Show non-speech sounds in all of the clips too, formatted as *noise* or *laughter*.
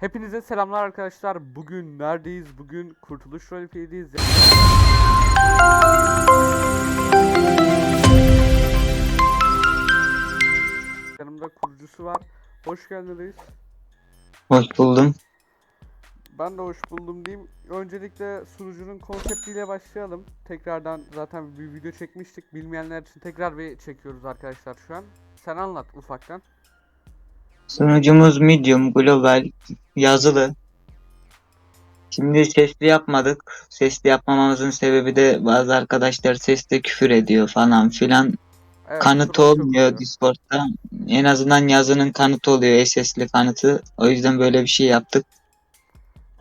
Hepinize selamlar arkadaşlar. Bugün neredeyiz? Bugün Kurtuluş Roleplay'deyiz. Yanımda kurucusu var. Hoş geldiniz. Hoş buldum. Ben de hoş buldum diyeyim. Öncelikle sunucunun konseptiyle başlayalım. Tekrardan zaten bir video çekmiştik. Bilmeyenler için tekrar bir çekiyoruz arkadaşlar şu an. Sen anlat ufaktan. Sunucumuz medium, global, yazılı. Şimdi sesli yapmadık. Sesli yapmamamızın sebebi de bazı arkadaşlar sesle küfür ediyor falan filan. Evet, çok olmuyor. Discord'da. En azından yazının kanıtı oluyor, SS'li kanıtı. O yüzden böyle bir şey yaptık.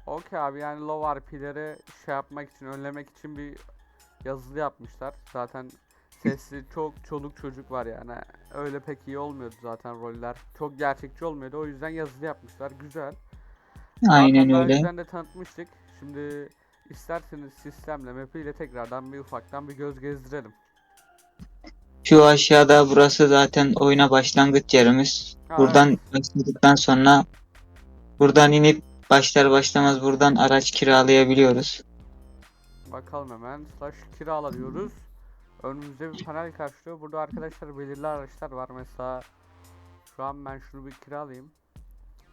Okey abi yani low RP'leri şey yapmak için, önlemek için bir yazılı yapmışlar. Zaten sesli çok çoluk çocuk var yani. Öyle pek iyi olmuyordu zaten roller. Çok gerçekçi olmuyordu. O yüzden yazılı yapmışlar. Güzel. Aynen Zaten daha öyle. önceden de tanıtmıştık. Şimdi isterseniz sistemle, mapiyle tekrardan bir ufaktan bir göz gezdirelim. Şu aşağıda burası zaten oyuna başlangıç yerimiz. Ha, Buradan evet. başladıktan sonra buradan inip başlar başlamaz buradan araç kiralayabiliyoruz. Bakalım hemen. Slash kirala diyoruz. Önümüzde bir panel karşılıyor. Burada arkadaşlar belirli araçlar var. Mesela şu an ben şunu bir kiralayayım.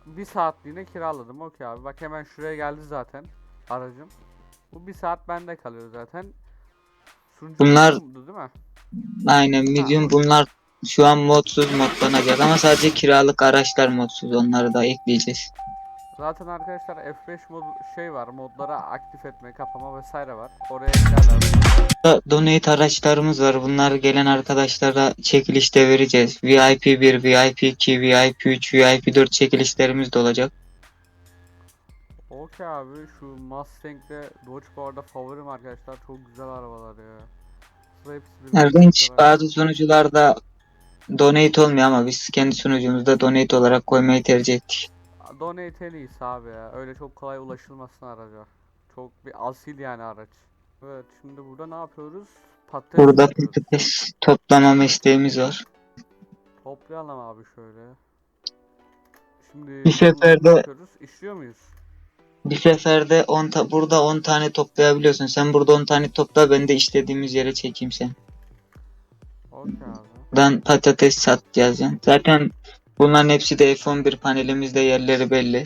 Bir saatliğine kiraladım. Okey abi. Bak hemen şuraya geldi zaten aracım. Bu bir saat bende kalıyor zaten. Sunucu Bunlar- medium'du değil mi? Aynen medium bunlar şu an modsuz modlanacak ama sadece kiralık araçlar modsuz onları da ekleyeceğiz. Zaten arkadaşlar F5 mod şey var. Modlara aktif etme, kapama vesaire var. Oraya eklerler. Donate araçlarımız var. Bunlar gelen arkadaşlara çekilişte vereceğiz. VIP 1, VIP 2, VIP 3, VIP 4 çekilişlerimiz de olacak. Okey abi şu Mustang'le Dodge bu arada favorim arkadaşlar. Çok güzel arabalar ya. Güzel bazı sunucularda donate olmuyor ama biz kendi sunucumuzda donate olarak koymayı tercih ettik. Arabalar. Donate en iyisi abi ya. Öyle çok kolay ulaşılmasın araca. Çok bir asil yani araç. Evet şimdi burada ne yapıyoruz? Patates Burada yapıyoruz. patates toplama mesleğimiz var. Toplayalım abi şöyle. Şimdi Bir seferde-? İşliyor muyuz? Bir seferde 10 ta- burada 10 tane toplayabiliyorsun. Sen burada 10 tane topla ben de işlediğimiz yere çekeyim sen. Okey abi. Buradan patates sat yazacaksın. Zaten bunların hepsi de F11 panelimizde yerleri belli.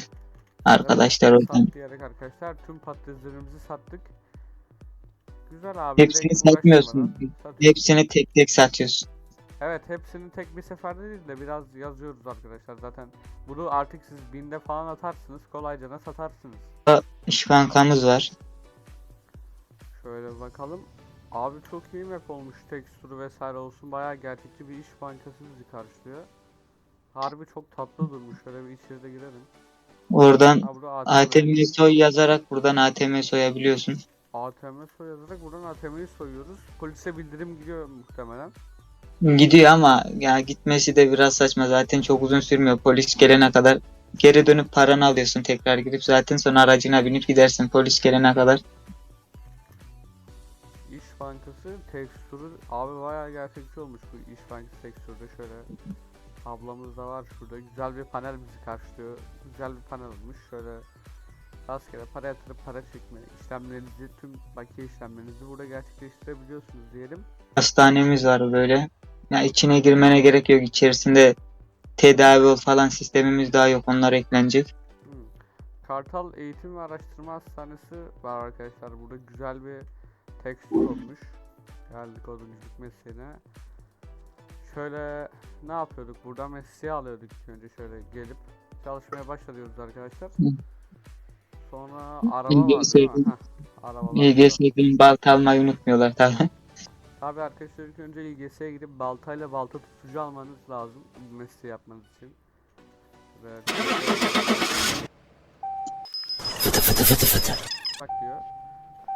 Arkadaşlar Evet, oradan. diyerek arkadaşlar tüm patateslerimizi sattık. Güzel abi. Hepsini satmıyorsun. satıyoruz. Hepsini tek tek satıyorsun. Evet hepsini tek bir seferde değil de biraz yazıyoruz arkadaşlar zaten. Bunu artık siz binde falan atarsınız kolayca da satarsınız. İş bankamız var. Şöyle bakalım. Abi çok iyi map olmuş tekstürü vesaire olsun bayağı gerçekçi bir iş bankası bizi karşılıyor. Harbi çok tatlı durmuş şöyle bir içeride girelim. Oradan burada ATM, ATM soy yazarak buradan ATM soyabiliyorsun. ATM soy yazarak buradan ATM'yi soyuyoruz. Polise bildirim gidiyor muhtemelen. Gidiyor ama ya gitmesi de biraz saçma. Zaten çok uzun sürmüyor. Polis gelene kadar geri dönüp paranı alıyorsun tekrar gidip zaten sonra aracına binip gidersin polis gelene kadar. İş Bankası tekstürü abi bayağı gerçekçi olmuş bu İş Bankası tekstürde şöyle ablamız da var şurada güzel bir panel bizi karşılıyor güzel bir panel olmuş şöyle rastgele para yatırıp para çekme işlemlerinizi tüm bakiye işlemlerinizi burada gerçekleştirebiliyorsunuz diyelim Hastanemiz var böyle. Ya içine girmene gerek yok. İçerisinde tedavi falan sistemimiz daha yok. Onlar eklenecek. Hmm. Kartal Eğitim ve Araştırma Hastanesi var arkadaşlar burada güzel bir tekstür olmuş geldik odunculuk mesleğine şöyle ne yapıyorduk burada mesleği alıyorduk ilk önce şöyle gelip çalışmaya başlıyoruz arkadaşlar sonra araba var değil mi? balta almayı unutmuyorlar tabi. Tabii arkadaşlar ilk önce İGS'ye gidip baltayla balta tutucu almanız lazım mesleği yapmanız için. Ve Bak diyor.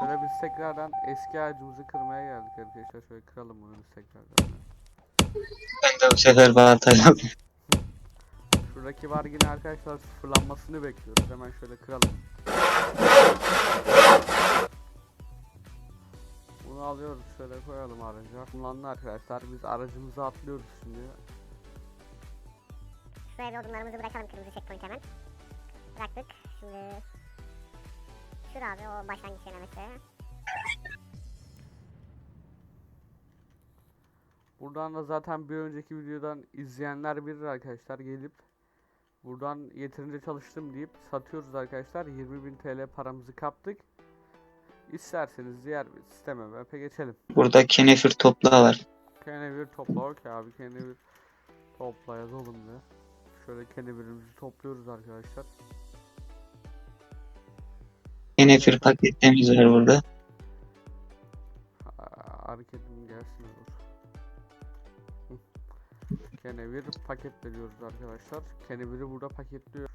Böyle biz tekrardan eski ağacımızı kırmaya geldik arkadaşlar. Şöyle kıralım bunu biz tekrardan. Ben de bu sefer baltayla Şuradaki var yine arkadaşlar sıfırlanmasını bekliyoruz. Hemen şöyle kıralım. Bunu alıyoruz şöyle koyalım araca. Kullandı arkadaşlar. Biz aracımıza atlıyoruz şimdi. Şu evde odunlarımızı bırakalım kırmızı checkpoint hemen. bıraktık. Şimdi şur abi o başlangıç denemesi. Buradan da zaten bir önceki videodan izleyenler bilir arkadaşlar gelip buradan yeterince çalıştım deyip satıyoruz arkadaşlar 20.000 TL paramızı kaptık. İsterseniz diğer bir sisteme map'e geçelim. Burada kenefir toplağı var. Kenevir topla okey abi kenevir topla yazalım bir. Şöyle kenevirimizi topluyoruz arkadaşlar. Kenefir paketlerimiz var burada. Kenevir paket veriyoruz arkadaşlar. Keneviri burada paketliyor.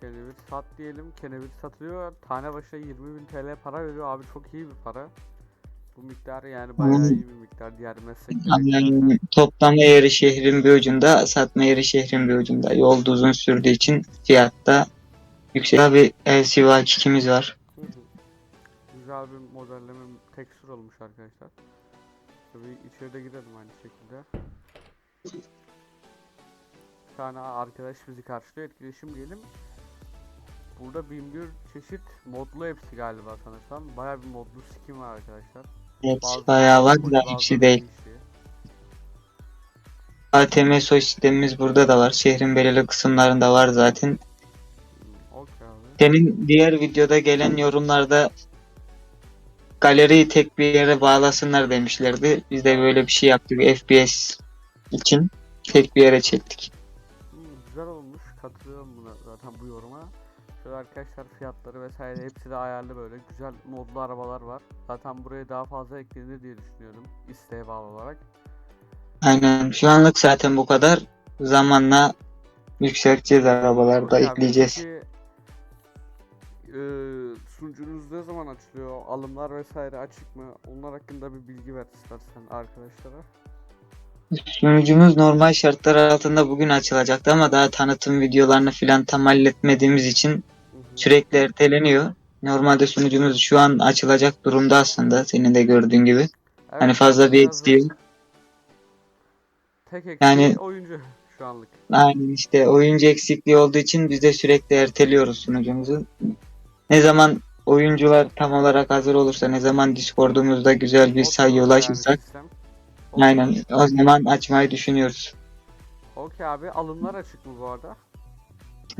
Kenevir sat diyelim. Kenevir satılıyor. Tane başına 20.000 TL para veriyor. Abi çok iyi bir para. Bu miktar yani bayağı iyi bir miktar diğer. Yani toplama yeri şehrin bir ucunda, satma yeri şehrin bir ucunda. Yol da uzun sürdüğü için fiyatta yüksek. Bir LCV kikimiz var. Hı hı. Güzel bir modelleme tekstür olmuş arkadaşlar. Tabii içeride girelim aynı şekilde. Bir tane arkadaş bizi karşılıyor. Etkileşim diyelim. Burada bin bir çeşit modlu hepsi galiba sanırsam. Bayağı bir modlu skin var arkadaşlar. Evet, Bazıları bayağı var da hepsi değil. ATM soy sistemimiz burada da var. Şehrin belirli kısımlarında var zaten. Hmm. Senin diğer videoda gelen yorumlarda galeriyi tek bir yere bağlasınlar demişlerdi. Biz de böyle bir şey yaptık FPS için. Tek bir yere çektik. Hmm, güzel olmuş. Katılıyorum buna zaten bu yoruma. Şöyle arkadaşlar fiyatları vesaire hepsi de ayarlı böyle güzel modlu arabalar var. Zaten buraya daha fazla eklenir diye düşünüyorum. İsteğe bağlı olarak. Aynen. Şu anlık zaten bu kadar. Zamanla yükselteceğiz arabalarda abi, ekleyeceğiz. peki, eee, sunucunuz ne zaman açılıyor? Alımlar vesaire açık mı? Onlar hakkında bir bilgi ver istersen arkadaşlara. Sunucumuz normal şartlar altında bugün açılacaktı ama daha tanıtım videolarını filan tam halletmediğimiz için sürekli erteleniyor. Normalde sunucumuz şu an açılacak durumda aslında senin de gördüğün gibi. Evet, Hani fazla bir eksiği yok. Tek eksiği Yani- oyuncu şu anlık. Aynen işte oyuncu eksikliği olduğu için biz de sürekli erteliyoruz sunucumuzu. Ne zaman oyuncular tam olarak hazır olursa, ne zaman Discord'umuzda güzel bir sayıya yani ulaşırsak sistem. Aynen o zaman açmayı düşünüyoruz. Okey abi alımlar açık mı bu arada?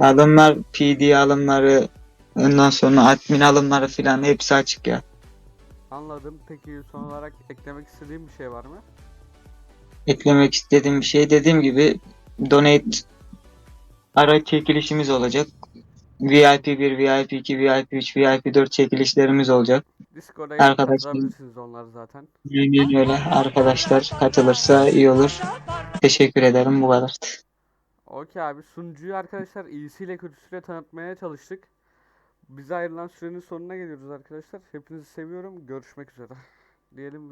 Alımlar, PD alımları, ondan sonra admin alımları filan hepsi açık ya. Anladım. Peki son olarak eklemek istediğim bir şey var mı? Eklemek istediğim bir şey dediğim gibi donate ara çekilişimiz olacak. VIP 1, VIP 2, VIP 3, VIP 4 çekilişlerimiz olacak. Discord'a Arkadaşlar- katılabilirsiniz onları zaten. Aynen öyle. Arkadaşlar katılırsa iyi olur. Teşekkür ederim. Bu kadar. Okey abi sunucuyu arkadaşlar iyisiyle kötüsüyle tanıtmaya çalıştık. Bize ayrılan sürenin sonuna geliyoruz arkadaşlar. Hepinizi seviyorum. Görüşmek üzere. *laughs* Diyelim